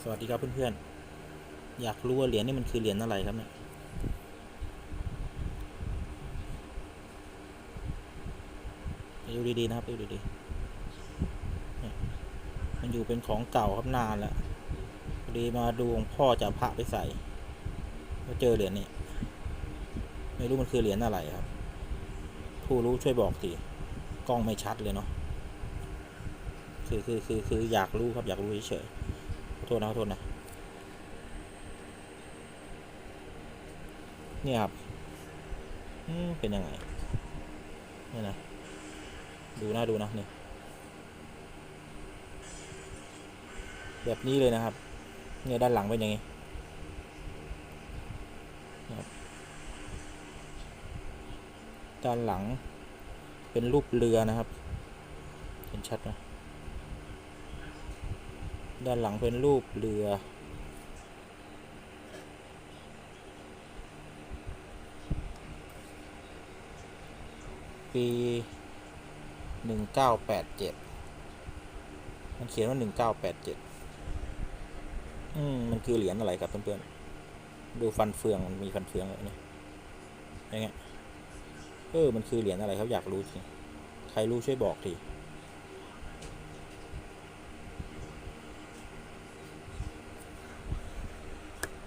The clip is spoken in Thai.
สวัสดีครับเพื่อนๆ อยากรู้ว่าเหรียญนี่มันคือเหรียญอะไรครับเนี่ยไปดูดีๆนะครับดูดีดีมันอยู่เป็นของเก่าครับนานแล้วพอดีมาดูของพ่อจะเอาพระไปใส่ก็เจอเหรียญนี่ไม่รู้มันคือเหรียญอะไรครับ ผู้รู้ช่วยบอกทีกล้องไม่ชัดเลยเนาะ คือคือคือคืออยากรู้ครับอยากรู้เฉยๆ โทษนะโทษนะเนี่ยครับเป็นยังไงเนี่ยนะดูนะดูนะเนี่ยแบบนี้เลยนะครับ เนี่ยด้านหลังเป็นยังไงด้านหลังเป็นรูปเรือนะครับ เห็นชัดไหม ด้านหลังเป็นรูปเรือ ปีหนึ่งเก้าแปดเจ็ดมันเขียนว่าหนึ่งเก้าแปดเจ็ดอืม มันคือเหรียญอะไรครับเพื่อนๆ ดูฟันเฟือง มันมีฟันเฟืองอะไรเนี่ยอย่างเงี้ย เออ มันคือเหรียญอะไรครับ อยากรู้จริง ใครรู้ช่วยบอกที